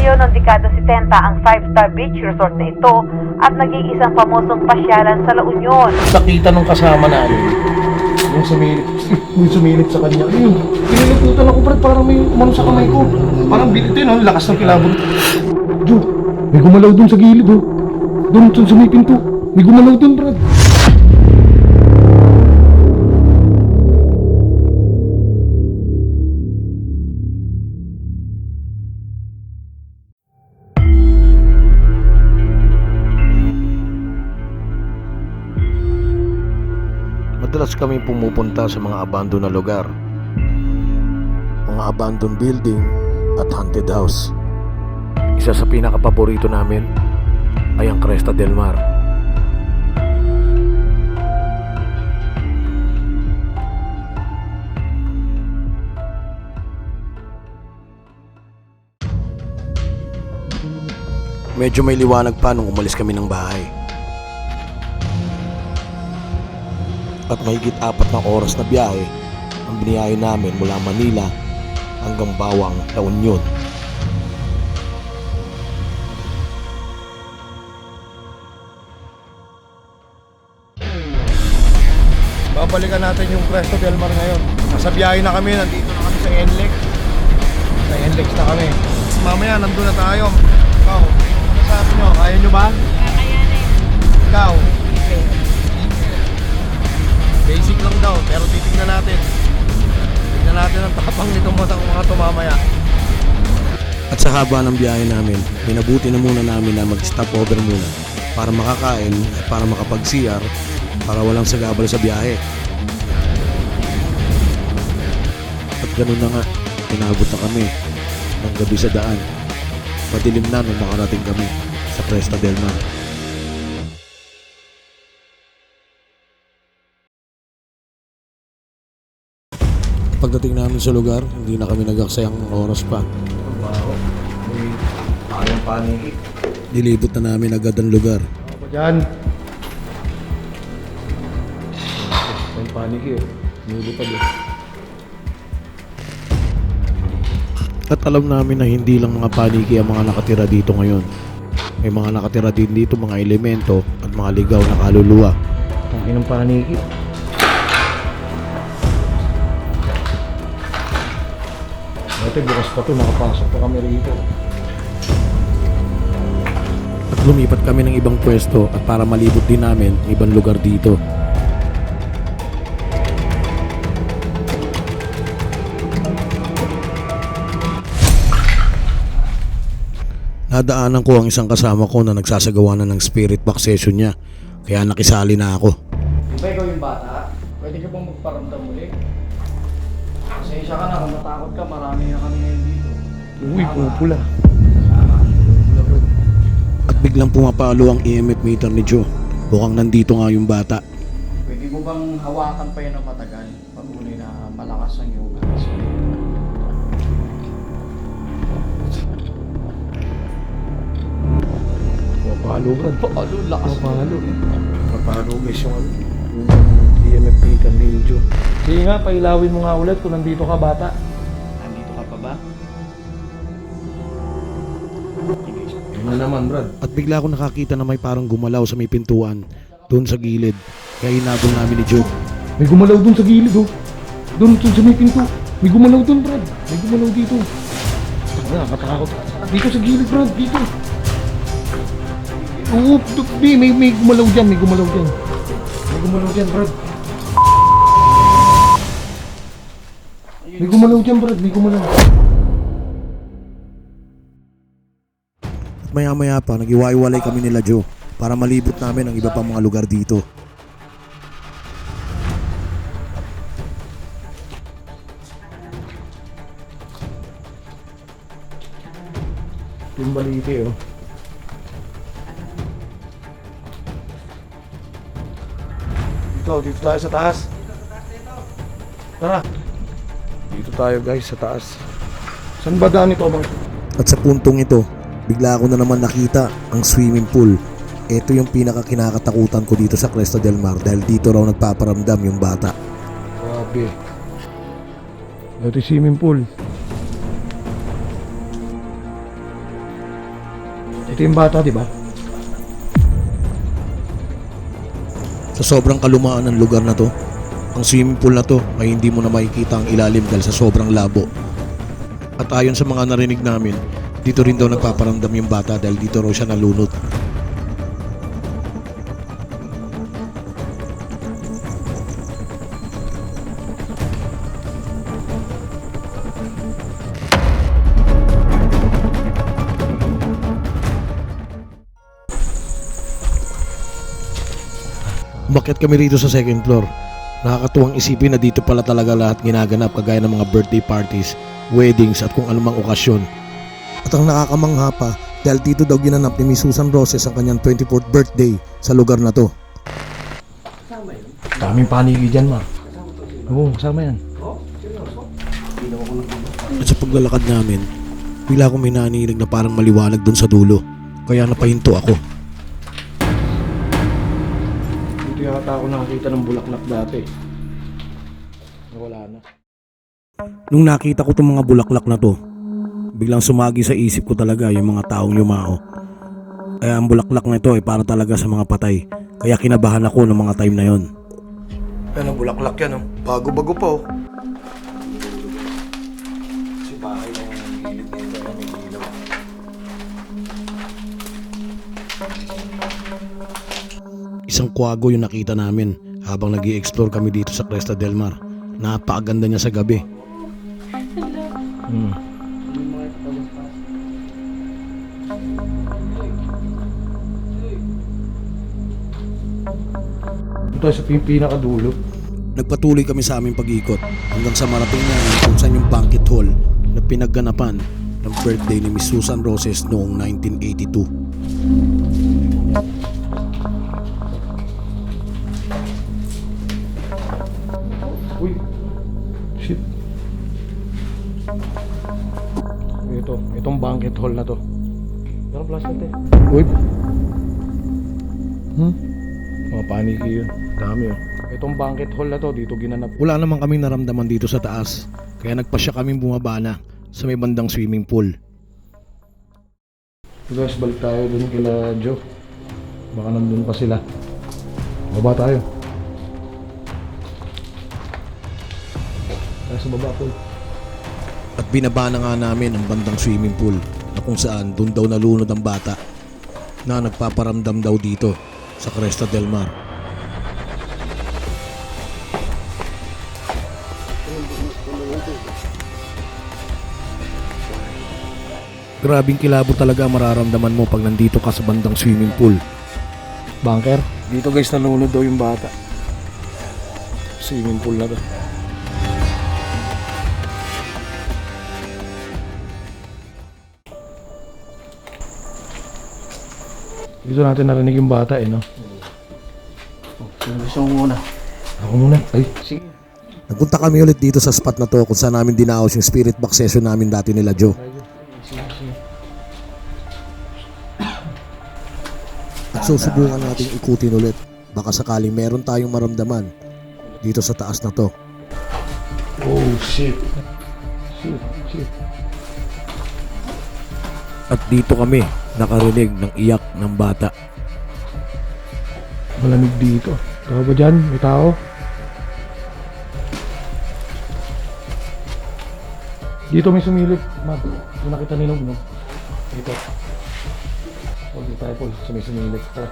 Itinayo noong dekada 70 ang five-star beach resort na ito at naging isang pamosong pasyalan sa La Union. Nakita nung kasama namin. Yung sumilip, yung sumilip sa kanya. Ayun, piniliputan ako, Brad, parang may umano sa kamay ko. Parang bilit din, oh, lakas ng kilabot. Jo, may gumalaw dun sa gilid, oh. Doon, doon sa may pinto. May gumalaw dun, Brad. Madalas kami pumupunta sa mga abandoned na lugar. Mga abandoned building at haunted house. Isa sa pinakapaborito namin ay ang Cresta del Mar. Medyo may liwanag pa nung umalis kami ng bahay. At mahigit apat na oras na biyahe ang biniyahe namin mula Manila hanggang Bawang, La Union. Babalikan natin yung Presto Del Mar ngayon. Nasa biyahe na kami, nandito na kami sa NLEX. Sa NLEX na kami. Mamaya, nandun na tayo. Ikaw, ano sabi nyo? Kaya nyo ba? Ikaw? Basic lang daw, pero titignan natin. Tignan natin ang tapang nitong mga, mga tumamaya. At sa haba ng biyahe namin, minabuti na muna namin na mag-stop over muna para makakain at para makapag-CR para walang sagabal sa biyahe. At ganun na nga, inabot na kami ng gabi sa daan. Madilim na nung makarating kami sa Cresta del Mar. Pagdating namin sa lugar, hindi na kami nagaksayang oras pa. Parang paniki. Nilibot na namin agad ang lugar. Ako dyan. May paniki eh. Nilipad eh. At alam namin na hindi lang mga paniki ang mga nakatira dito ngayon. May mga nakatira din dito mga elemento at mga ligaw na kaluluwa. Ang inang paniki. Dati bukas pa to, nakapasok pa kami rito. At lumipat kami ng ibang pwesto at para malibot din namin ang ibang lugar dito. Nadaanan ko ang isang kasama ko na nagsasagawa na ng spirit box session niya. Kaya nakisali na ako. Di ba ikaw yung bata? Pwede ka bang magparamdam? Pasensya ka na kung natakot ka, marami na kami ngayon dito. Uy, pupula. At biglang pumapalo ang EMF meter ni Joe. Mukhang nandito nga yung bata. Pwede mo bang hawakan pa yan ng matagal? Patuloy na malakas ang iyong spirit. Pumapalo, Brad. Palo, lakas Pumapalo. Pumapalo guys yung EMF meter ni Joe. Sige nga, pailawin mo nga ulit kung nandito ka bata. Nandito ka pa ba? Ano naman, Brad? At bigla ako nakakita na may parang gumalaw sa may pintuan doon sa gilid. Kaya inabol namin ni Joe. May gumalaw dun sa gilid, oh. Doon, doon sa may pinto. May gumalaw dun, Brad. May gumalaw dito. Nakakatakot. Dito sa gilid, Brad. Dito. Oo, may, may, may gumalaw dyan. May gumalaw dyan. May gumalaw dyan, Brad. May gumalaw dyan, Brad. May gumalaw. At maya maya pa, nagiwaiwalay kami nila Joe para malibot namin ang iba pang mga lugar dito. Yung baliti, oh. Dito, dito tayo sa taas. Tara. Dito tayo guys sa taas. Saan ba daan ito, bang? At sa puntong ito, bigla ko na naman nakita ang swimming pool. Ito yung pinaka kinakatakutan ko dito sa Cresta del Mar dahil dito raw nagpaparamdam yung bata. Grabe. Ito yung swimming pool. Ito yung bata, di ba? Sa sobrang kalumaan ng lugar na to, ang swimming pool na to ay hindi mo na makikita ang ilalim dahil sa sobrang labo. At ayon sa mga narinig namin, dito rin daw nagpaparamdam yung bata dahil dito raw siya nalunod. Umakyat kami rito sa second floor. Nakakatuwang isipin na dito pala talaga lahat ginaganap kagaya ng mga birthday parties, weddings at kung anumang okasyon. At ang nakakamangha pa dahil dito daw ginanap ni Miss Susan Roses ang kanyang 24th birthday sa lugar na to. Daming panigi dyan, ma. Oo, kasama yan. At sa paglalakad namin, bigla akong may naninig na parang maliwanag dun sa dulo. Kaya napahinto ako. Dito yata ako nakakita ng bulaklak dati. Wala na. Nung nakita ko itong mga bulaklak na to, biglang sumagi sa isip ko talaga yung mga taong yumao. Kaya ang bulaklak na ito ay para talaga sa mga patay. Kaya kinabahan ako ng mga time na yon. Ano, bulaklak yan oh. Bago-bago pa oh. Isang kwago yung nakita namin habang nag explore kami dito sa Cresta del Mar. Napakaganda niya sa gabi. Hmm. Ito sa pin- pinakadulo. Nagpatuloy kami sa aming pag-ikot hanggang sa marating namin kung saan yung banquet hall na pinagganapan ng birthday ni Miss Susan Roses noong 1982. Banquet hall na to. Pero plastic eh. Uy. Hmm? Mga paniki yun. Dami oh. Itong banquet hall na to, dito ginanap. Wala naman kaming naramdaman dito sa taas kaya nagpasya kaming bumaba na sa may bandang swimming pool. Guys, balik tayo dun kila Joe. Baka nandun pa sila. Baba tayo. Tayo sa baba, Paul. At binaba na nga namin ang bandang swimming pool na kung saan doon daw nalunod ang bata na nagpaparamdam daw dito sa Cresta del Mar. Grabing kilabo talaga mararamdaman mo pag nandito ka sa bandang swimming pool. Bunker? Dito guys, nalunod daw yung bata. Swimming pool na to. Dito natin narinig yung bata eh, no? Sino gusto mo muna? Ako muna. Ay, Sige. Nagpunta kami ulit dito sa spot na to kung saan namin dinaos yung spirit box session namin dati nila Joe. At susubukan natin ikutin ulit. Baka sakaling meron tayong maramdaman dito sa taas na to. oh shit. Shit, shit. At dito kami nakarinig ng iyak ng bata. Malamig dito. Tao ba dyan? May tao? Dito may sumilip, Mag. Yung nakita ni Nog, no? Dito. Huwag dito tayo, Paul. Sa may sumilip. Tara.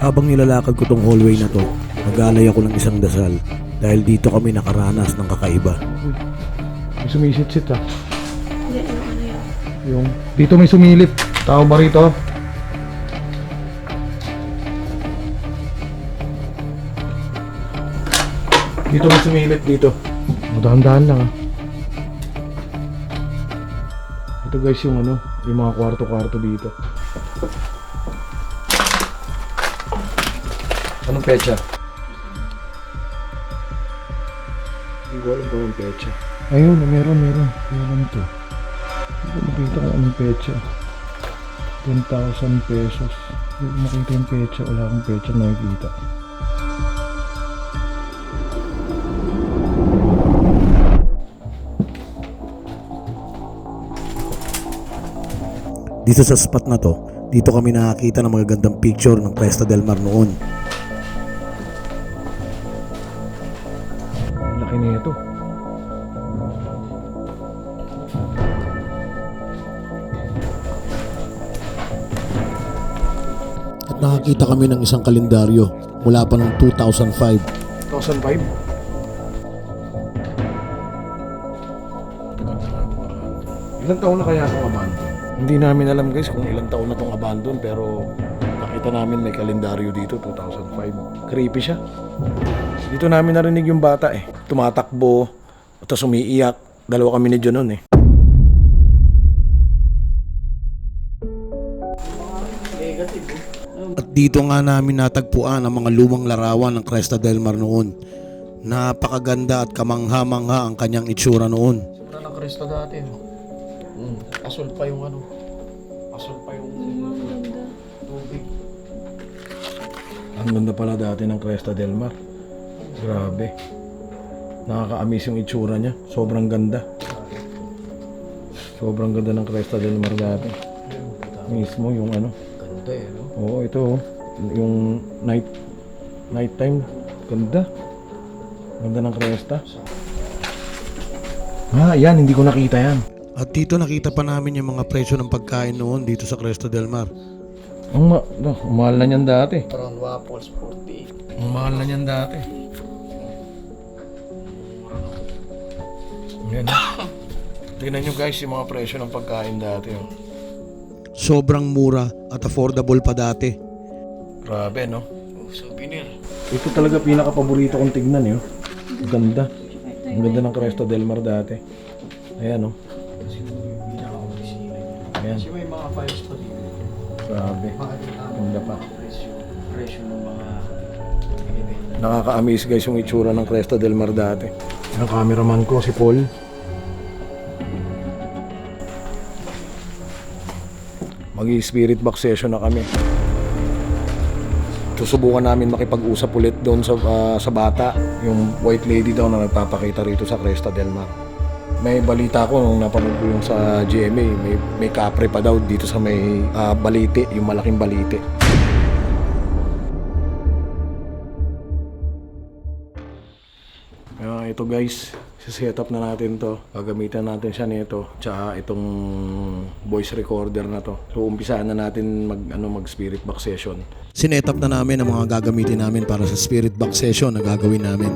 Habang nilalakad ko tong hallway na to, nagalay ako ng isang dasal dahil dito kami nakaranas ng kakaiba. Uy. May sumisit-sit, ah. Yung, dito may sumilip. Tao ba rito? Dito may sumilip dito. Dahan-dahan lang ah. Ito guys yung ano, yung mga kwarto-kwarto dito. Anong pecha? Hindi ko alam kung anong pecha. Ayun, meron, meron. Meron to. Hindi ko makita kung anong pecha. 10,000 pesos. Makita yung pecha. Wala akong pecha nakikita. Dito sa spot na to, Dito kami nakakita ng mga gandang picture ng Cresta del Mar noon. Laki na nakakita kami ng isang kalendaryo mula pa ng 2005 2005? Ilang taon na kaya itong abandon? Hindi namin alam guys kung ilang taon na tong abandon pero nakita namin may kalendaryo dito 2005. Creepy siya. Dito namin narinig yung bata eh. Tumatakbo, tapos umiiyak. Dalawa kami ni John nun eh. Dito nga namin natagpuan ang mga lumang larawan ng Cresta del Mar noon. Napakaganda at kamangha-mangha ang kanyang itsura noon. Sobra ng Kristo dati. Mm. Asul pa yung ano. Asul pa yung tubig. Ang ganda pala dati ng Cresta del Mar. Grabe. Nakaka-amaze yung itsura niya. Sobrang ganda. Sobrang ganda ng Cresta del Mar dati. Mismo yung ano. Ganda eh, no? Oo, ito oh. Yung night night time. Ganda. Ganda ng Cresta. Ah, yan. Hindi ko nakita yan. At dito nakita pa namin yung mga presyo ng pagkain noon dito sa Cresta del Mar. Ang ma- no, mahal na niyan dati. Brown waffles, 48. Ang mahal na niyan dati. Yan. Tingnan nyo guys yung mga presyo ng pagkain dati. Oh. Sobrang mura at affordable pa dati. Grabe no? Oh, souvenir. Ito talaga pinaka-paborito kong tignan yun. Ang ganda. Ang ganda ng Cresta del Mar dati. Ayan oh. Ayan. Kasi may mga files pa dito. Grabe. Ganda pa. presyo. Presyo ng mga. Nakaka-amaze guys yung itsura ng Cresta del Mar dati. Ang cameraman ko si Paul. Mag-spirit box session na kami. Susubukan namin makipag-usap ulit doon sa ah, sa bata, yung white lady daw na nagpapakita rito sa Cresta del Mar. May balita ko nung napanood ko yung sa GMA, may, may kapre pa daw dito sa may ah, balite, yung malaking balite. Ah, ito guys, set up na natin to. Gagamitan natin siya nito. Tsaka itong voice recorder na to. So umpisaan na natin mag ano mag spirit box session. Sinetap na namin ang mga gagamitin namin para sa spirit box session na gagawin namin.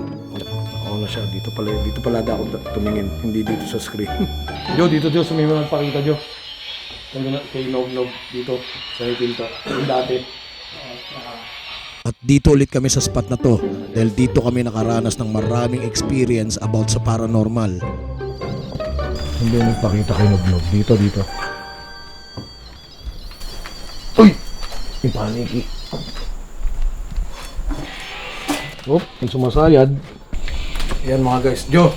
Oo na siya. Dito pala, dito pala ako tumingin. Hindi dito sa screen. Jo, dito Jo, sumima magpakita na, kay Nog Nog dito sa may. Yung dati. At dito ulit kami sa spot na to dahil dito kami nakaranas ng maraming experience about sa paranormal. Hindi nagpakita kay Nobnog. Dito, dito. Uy! Yung paniki. Oh, yung sumasayad. Yan mga guys. Jo,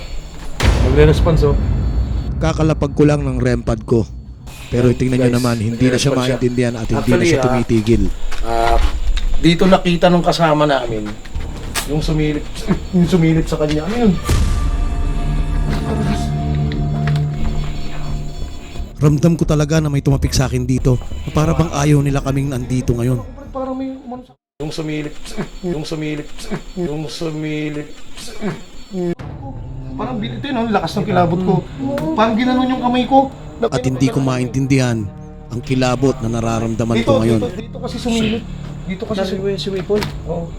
Nagre-response oh. kakalapag ko lang ng REM pad ko. Pero tingnan nyo naman, hindi na siya maintindihan at hindi na siya ah, tumitigil. Ah, dito nakita nung kasama namin yung sumilip yung sumilip sa kanya. Ano yun? Ramdam ko talaga na may tumapik sa akin dito. Na para bang ayaw nila kaming nandito ngayon. Parang may umano sa... Yung sumilip, yung sumilip, yung sumilip. Parang binito yun, ang lakas ng kilabot ko. Parang ginanon yung kamay ko. At hindi ko maintindihan ang kilabot na nararamdaman dito, ko ngayon. Dito, dito kasi sumilip. Dito kasi sumilip. Si Paul? Oo.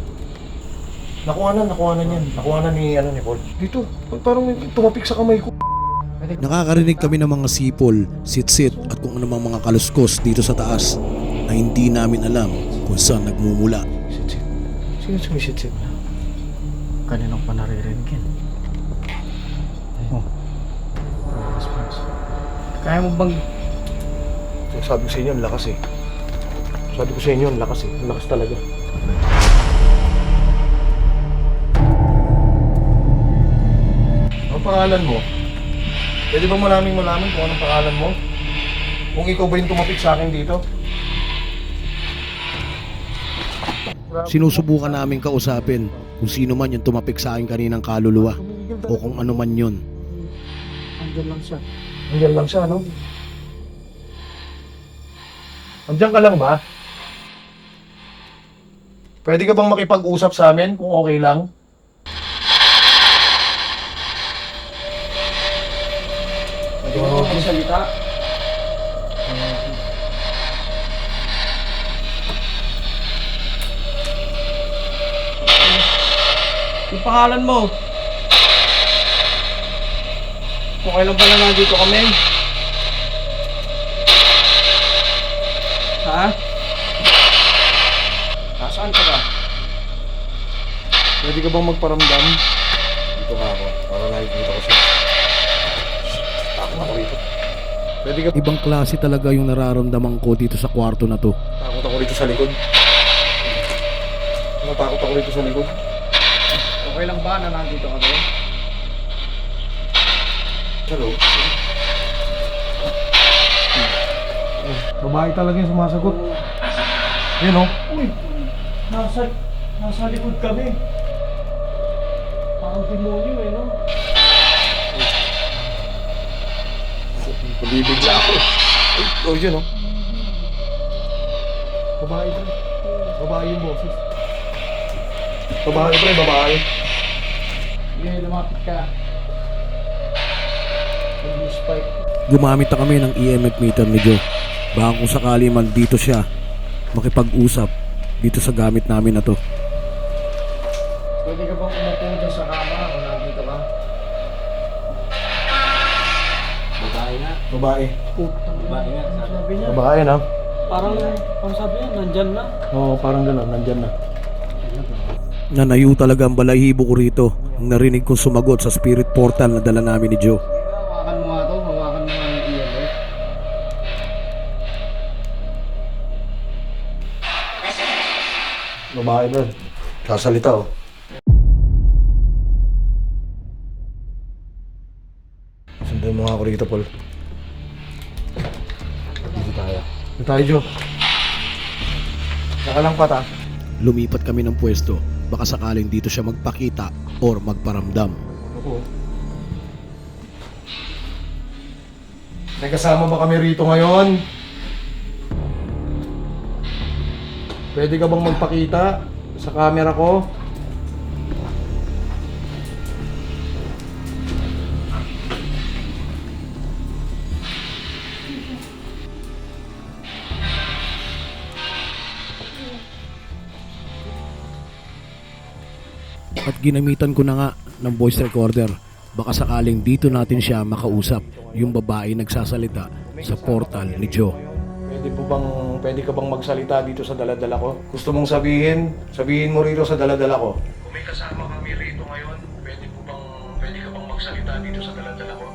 Nakuha na, nakuha na niyan. Nakuha na ni, ano, ni Paul. Dito, parang tumapik sa kamay ko. Nakakarinig kami ng mga sipol, sit-sit at kung anumang mga kaluskos dito sa taas na hindi namin alam kung saan nagmumula. Sit-sit. Sino sumisit-sit na? Kaninang pa naririnig yan? Oh. Kaya mo bang Sabi ko sa inyo, ang lakas eh. Sabi ko sa inyo, ang lakas eh. Ang lakas talaga. Ang pangalan mo? Pwede ba malaming malaman kung anong pangalan mo? Kung ikaw ba yung tumapik sa akin dito? Sinusubukan namin kausapin kung sino man yung tumapik sa akin kaninang kaluluwa o kung ano man yun. andyan lang siya? Nandiyan lang siya, no? Andiyan ka lang ba? Pwede ka bang makipag-usap sa amin kung okay lang? Pwede ka bang magsalita? Yung pangalan mo? Kung kailan pala nandito kami? Ha? Nasaan ka ba? Pwede ka bang magparamdam? Dito ka ako, para nakikita ko siya. Takot ako rito. Pwede ka... Ibang klase talaga yung nararamdaman ko dito sa kwarto na to. Takot ako rito sa likod. Natakot ako rito sa likod. Okay lang ba na nandito kami? Hello? Babae talaga yung sumasagot. Yun o. Uy! Nasa, nasa likod kami. Parang demonyo eh, no? Nabibigla ako. Ay, oh yun o. Babae pre. Babae yung boses. Babae pre, babae. Sige, lumapit ka. Gumamit na kami ng EMF meter ni Joe. Baka kung sakali man dito siya makipag-usap dito sa gamit namin na to. Pwede ka bang umupo dyan sa kama kung nandito ka? Babae nga. Babae. Putang Babae nga, sabi. sabi niya? Babae na. Parang, parang sabi niya, nandyan na. Oo, parang gano'n. Nandyan na. Nanayo talaga ang balahibo ko rito. Ang narinig kong sumagot sa spirit portal na dala namin ni Joe. Hawakan mo nga to, hawakan mo nga yung EMF. Babae bro. Sasalita oh. Ako rito, Paul. Dito tayo. Dito tayo, Joe. Saka lang pata. Lumipat kami ng pwesto. Baka sakaling dito siya magpakita or magparamdam. Ako. May kasama ba kami rito ngayon? Pwede ka bang magpakita sa camera ko? Ginamitan ko na nga ng voice recorder. Baka sakaling dito natin siya makausap. Yung babae nagsasalita sa portal ni Joe. Pwede po bang, pwede ka bang magsalita dito sa daladala ko? Gusto mong sabihin, sabihin mo rito sa daladala ko. Kung may kasama kami rito ngayon, pwede po bang, pwede ka bang magsalita dito sa daladala ko?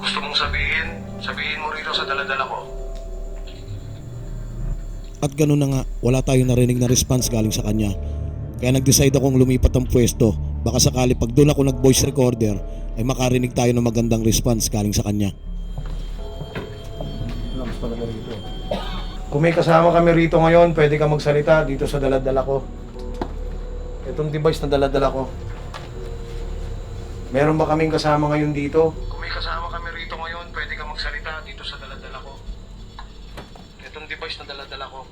Gusto mong sabihin, sabihin mo rito sa daladala ko. At ganun na nga, wala tayong narinig na response galing sa kanya. Kaya nag-decide akong lumipat ng pwesto. Baka sakali pag doon ako nag-voice recorder, ay makarinig tayo ng magandang response galing sa kanya. Lakas. Kung may kasama kami rito ngayon, pwede ka magsalita dito sa daladala ko. Itong device na daladala ko. Meron ba kaming kasama ngayon dito? Kung may kasama kami rito ngayon, pwede ka magsalita dito sa daladala ko. Itong device na daladala ko.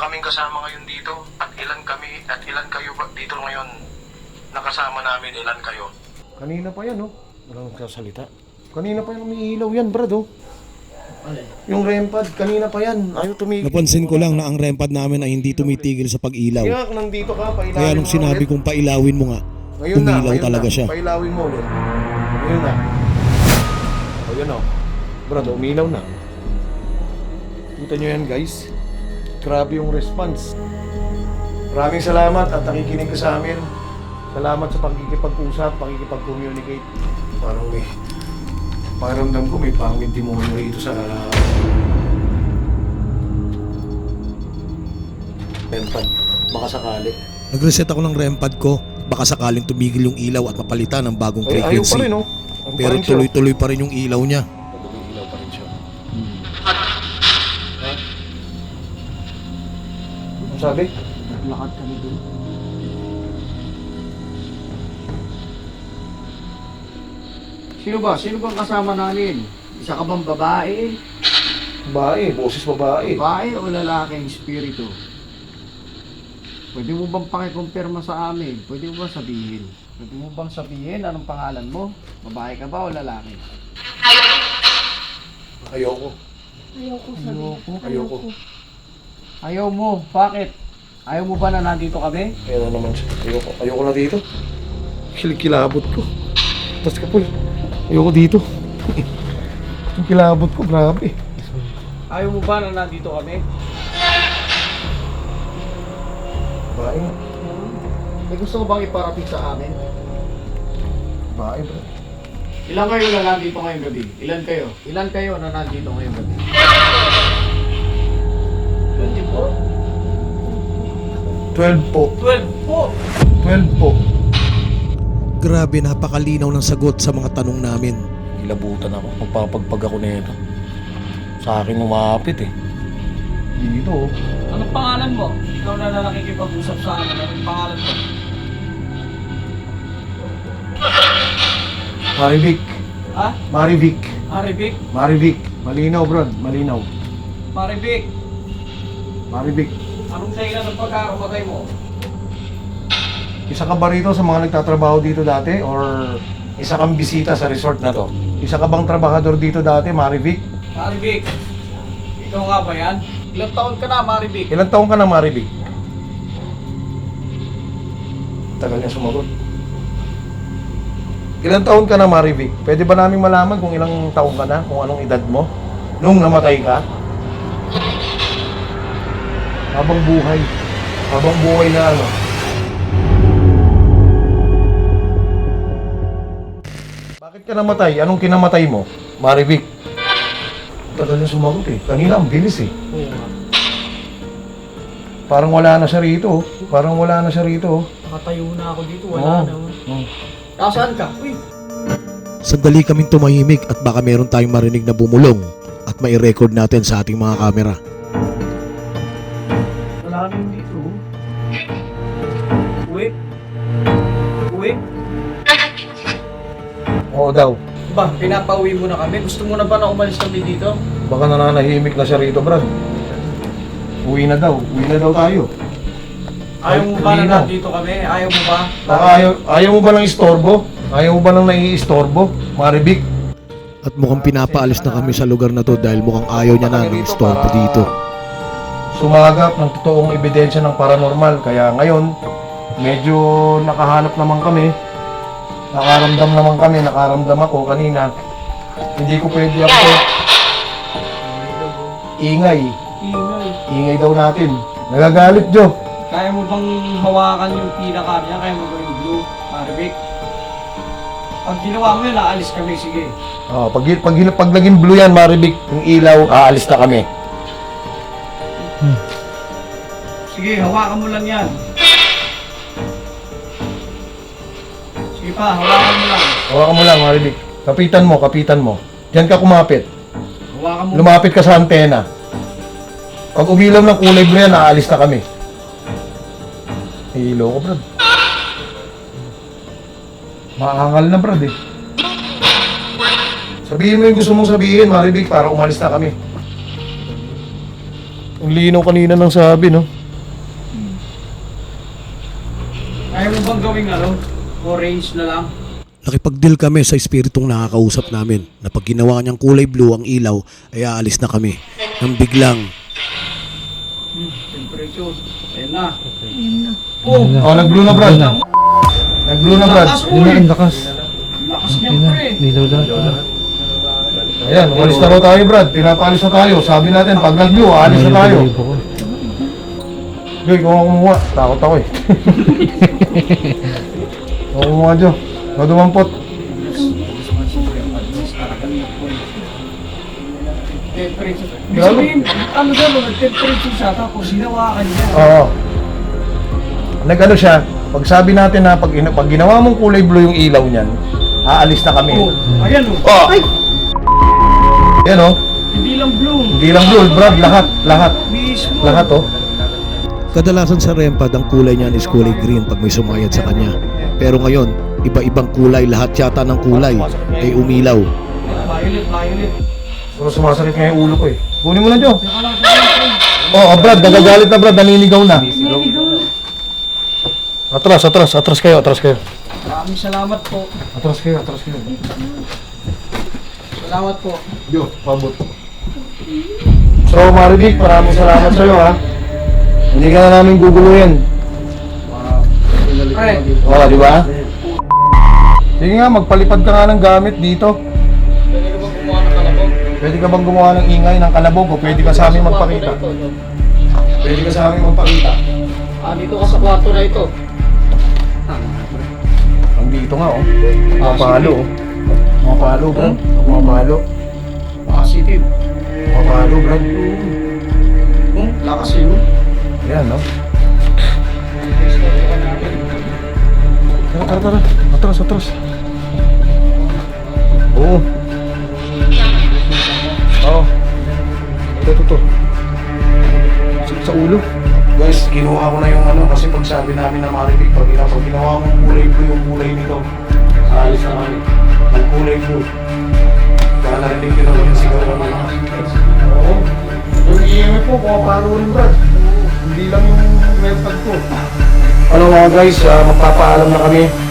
Kaming kasama ngayon dito? At ilan kami, at ilan kayo ba dito ngayon? Nakasama namin, ilan kayo? Kanina pa yan, oh. Walang nagsasalita. Kanina pa yan umiilaw yan, brad, oh. Yung rempad, kanina pa yan. Ayaw tumigil. Napansin ko lang na ang rempad namin ay hindi tumitigil sa pag-ilaw. Kaya nandito ka, pailawin Kaya nung sinabi kong pailawin mo nga, Ngayon na, umilaw ngayon talaga na. siya. Pailawin mo ulit. Ngayon na. O yun o. Brad, umilaw na. Kita nyo yan guys. Grabe yung response. Maraming salamat at nakikinig ka sa amin. Salamat sa pagkikipag-usap, pagkikipag-communicate. Parang may... Pakiramdam ko may pangit demonyo rito sa... Rempad. Baka sakali. Nag-reset ako ng rempad ko. Baka sakaling tumigil yung ilaw at mapalitan ng bagong Ay, ayaw pa rin, oh. Pa Pero siya? tuloy-tuloy pa rin yung ilaw niya. Sabi? Naglakad kami dun. Sino ba? Sino bang kasama namin? Isa ka bang babae? Babae, boses babae. Babae o lalaking espiritu? Pwede mo bang pakikumpirma sa amin? Pwede mo bang sabihin? Pwede mo bang sabihin anong pangalan mo? Babae ka ba o lalaki? Ayoko. Ayoko sabi. Ayoko. Ayoko. Ayaw mo. Bakit? Ayaw mo ba na nandito kami? Kaya na naman siya. Ayoko. Ayoko na dito. Kilabot ko. Tapos ka po. Ayoko dito. Yung kilabot ko, grabe. Ayaw mo ba na nandito kami? Babae nga. May gusto ko bang iparating sa amin? Babae, bro. Ilan kayo na nandito ngayong gabi? Ilan kayo? Ilan kayo na nandito ngayong gabi? 12 po. 12 po! 12 po. Grabe napakalinaw ng sagot sa mga tanong namin. Ilabutan ako. Magpapagpag ako nito. Sa akin umapit eh. Dito. Anong pangalan mo? Ikaw na na nakikipag-usap sa amin. Anong pangalan mo? Marivic. Ha? Marivic. Maribik? Marivic. Malinaw, bro. Malinaw. Maribik! Marivic. Anong dahilan ng pagkakamatay mo? Isa ka ba rito sa mga nagtatrabaho dito dati or isa kang bisita sa resort na to? Isa ka bang trabahador dito dati, Marivic? Maribik! Ikaw nga ba yan? Ilang taon ka na, Maribik? Ilang taong ka na, Marivic? Tagal niya sumagot. Ilang taon ka na, Marivic? Pwede ba namin malaman kung ilang taon ka na? Kung anong edad mo? Nung namatay ka? Habang buhay. Habang buhay na ano? Bakit ka namatay? Anong kinamatay mo? Marivic? Tagal niya sumagot eh. Kanina ang bilis eh. Parang wala na siya rito. oh. Parang wala na siya rito. oh. Nakatayo na ako dito, Oo. Oo. Nasaan ka? Uy! Sandali kaming tumahimik at baka meron tayong marinig na bumulong at mai-record natin sa ating mga kamera. Oo daw. Ba, pinapauwi mo na kami? Gusto mo na ba na umalis kami dito? Baka nananahimik na siya rito, Brad. Uwi na daw. Uwi na daw tayo. Ayaw mo ba na Linaw. nandito kami? Ayaw mo ba? Baka ayaw, ayaw mo ba ng istorbo? Ayaw mo ba ng naiistorbo? Maribik? At mukhang pinapaalis na kami sa lugar na to dahil mukhang ayaw niya na ng istorbo dito. Sumagap ng totoong ebidensya ng paranormal. Kaya ngayon, medyo nakahanap naman kami. Nakaramdam naman kami. Nakaramdam ako kanina. Hindi ko pwede ako. Ingay. Ingay. Ingay daw natin. Nagagalit, Joe. Kaya mo bang hawakan yung pinaka niya? Kaya mo ba yung blue? Maribik? Pag ginawa mo yun, aalis kami. Sige. Oh, pag, pag, pag naging blue yan, Maribik, yung ilaw, aalis na kami. Sige, hawakan mo lang yan. Pa, hawakan mo lang. Hawakan mo lang, Maribik. Kapitan mo, kapitan mo. Diyan ka kumapit. Hawakan mo. Lumapit ka sa antena. Pag umilaw ng kulay blue yan, aalis na kami. Hilo ko, brad. Maangal na, brad, eh. Sabihin mo yung gusto mong sabihin, Maribik, para umalis na kami. Ang linaw kanina ng sabi, no? Kaya mo bang gawing ano? Orange na lang? Nakipag-deal kami sa espiritong nakakausap namin na pag ginawa niyang kulay blue ang ilaw ay aalis na kami. Nang biglang Temperature. Ayan na. Ayan na. Oh! Oh, nag-blue na, brad. Nag-blue na, brad. Lakas, uy! Lakas. Lakas niya, pre. Ayan, umalis na raw tayo, Brad. Pinapalis na tayo. Sabi natin, pag nag-blue, aalis na tayo. Joy, kung ako kumuha. Takot ako eh. Ako kumuha, Jo. Ikaw dumampot. Temperature. Ibig sabihin, ano daw, nag-temperature siya, tapos hinawakan niya. Oo. Nag-ano siya, pag sabi natin na pag, ina- pag ginawa mong kulay blue yung ilaw niyan, aalis na kami. Oh, ayan oh. Oh! Yan oh. Hindi lang blue. Hindi lang blue, Brad. Lahat, lahat. Mismo. Lahat oh. kadalasan sa rempad ang kulay niyan is kulay green pag may sumayad sa kanya. Pero ngayon, iba-ibang kulay lahat yata ng kulay ay umilaw. Violet, violet. Pero sumasakit nga yung ulo ko eh. Kunin mo na, Jo. Oo, oh, Brad. Nagagalit na, Brad. Naninigaw na. Atras, atras. Atras kayo, atras kayo. Maraming salamat po. Atras kayo, atras kayo. Salamat po. Jo, pabot. So, Marivic, maraming salamat sa'yo, ha. Hindi ka na namin guguluhin. Pre, Oo, di ba? Sige nga, magpalipad ka nga ng gamit dito. pwede ka bang gumawa ng kalabog? Pwede ka bang gumawa ng ingay ng kalabog o pwede ka sa amin magpakita? Pwede ka sa amin magpakita. Ah, dito ka sa kwarto na ito. Ang dito nga, oh. Mga palo, oh. Mga palo, bro. Mga palo. Positive. Mga palo, bro. Hmm, lakas yun. Ayan, no? Tara, tara, tara. Atras, atras. Oo. Oo. Ito, ito, ito. Sakit sa ulo. Guys, kinuha ko na yung ano kasi pag sabi namin na maribig, pag, ginawa, pag ginawa mo kulay blue yung kulay nito, alis na kami. Ang kulay blue. Kaya narinig ko naman yung sigaw ng mga. Oo. Yung EMF po, pumapalo rin ba? Hindi lang yung tag ko. Ano mga guys, ah, magpapaalam na kami.